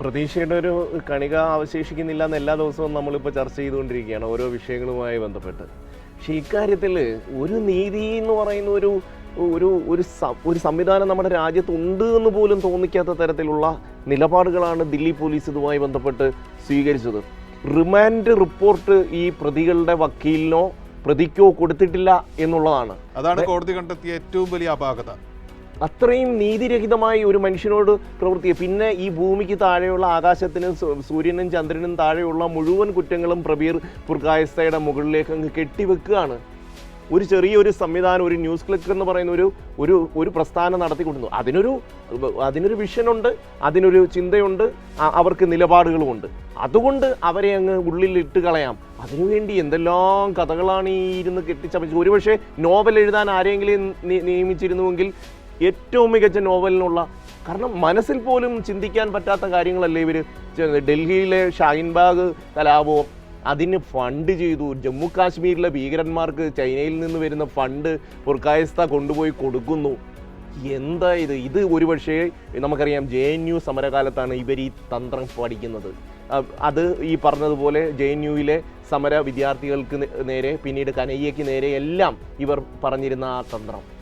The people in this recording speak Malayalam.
പ്രതീക്ഷയുടെ ഒരു കണിക അവശേഷിക്കുന്നില്ല എന്ന് എല്ലാ ദിവസവും നമ്മളിപ്പോൾ ചർച്ച ചെയ്തുകൊണ്ടിരിക്കുകയാണ് ഓരോ വിഷയങ്ങളുമായി ബന്ധപ്പെട്ട്. പക്ഷേ ഇക്കാര്യത്തിൽ ഒരു നീതി എന്ന് പറയുന്ന ഒരു ഒരു ഒരു ഒരു സംവിധാനം നമ്മുടെ രാജ്യത്ത് ഉണ്ട് എന്ന് പോലും തോന്നിക്കാത്ത തരത്തിലുള്ള നിലപാടുകളാണ് ദില്ലി പോലീസ് ഇതുമായി ബന്ധപ്പെട്ട് സ്വീകരിച്ചത്. റിമാൻഡ് റിപ്പോർട്ട് ഈ പ്രതികളുടെ വക്കീലിനോ പ്രതിക്കോ കൊടുത്തിട്ടില്ല എന്നുള്ളതാണ്. അതാണ് കോടതി കണ്ടെത്തിയ ഏറ്റവും വലിയ അപാകത. അത്രയും നീതിരഹിതമായി ഒരു മനുഷ്യനോട് പ്രവർത്തിക്കുക. പിന്നെ ഈ ഭൂമിക്ക് താഴെയുള്ള ആകാശത്തിനും സൂര്യനും ചന്ദ്രനും താഴെയുള്ള മുഴുവൻ കുറ്റങ്ങളും പ്രബീർ പുർക്കായസ്തയുടെ മുകളിലേക്ക് അങ്ങ് കെട്ടിവെക്കുകയാണ്. ഒരു ചെറിയൊരു സംവിധാനം ഒരു ന്യൂസ് ക്ലിക്ക് എന്ന് പറയുന്ന ഒരു ഒരു ഒരു പ്രസ്ഥാനം നടത്തിക്കൊണ്ടുന്നു അതിനൊരു അതിനൊരു വിഷനുണ്ട് അതിനൊരു ചിന്തയുണ്ട് അവർക്ക് നിലപാടുകളുമുണ്ട്. അതുകൊണ്ട് അവരെ അങ്ങ് ഉള്ളിൽ ഇട്ട് കളയാം. അതിനുവേണ്ടി എന്തെല്ലാം കഥകളാണ് ഈ ഇരുന്ന് കെട്ടിച്ചമച്ച്. ഒരുപക്ഷെ നോവൽ എഴുതാൻ ആരെങ്കിലും നിയമിച്ചിരുന്നുവെങ്കിൽ ഏറ്റവും മികച്ച നോവലിനുള്ള കാരണം മനസ്സിൽ പോലും ചിന്തിക്കാൻ പറ്റാത്ത കാര്യങ്ങളല്ലേ ഇവർ ഡൽഹിയിലെ ഷാഹിൻബാഗ് കലാപവും അതിന് ഫണ്ട് ചെയ്തു. ജമ്മു കാശ്മീരിലെ ഭീകരന്മാർക്ക് ചൈനയിൽ നിന്ന് വരുന്ന ഫണ്ട് പുർക്കായസ്ത കൊണ്ടുപോയി കൊടുക്കുന്നു. എന്താ ഇത്? ഇത് ഒരുപക്ഷേ നമുക്കറിയാം ജെ എൻ യു സമരകാലത്താണ് ഇവർ ഈ തന്ത്രം പഠിക്കുന്നത്. അത് ഈ പറഞ്ഞതുപോലെ ജെ എൻ യുവിലെ സമര വിദ്യാർത്ഥികൾക്ക് നേരെ പിന്നീട് കനയ്യയ്ക്ക് നേരെ എല്ലാം ഇവർ പറഞ്ഞിരുന്ന ആ തന്ത്രം.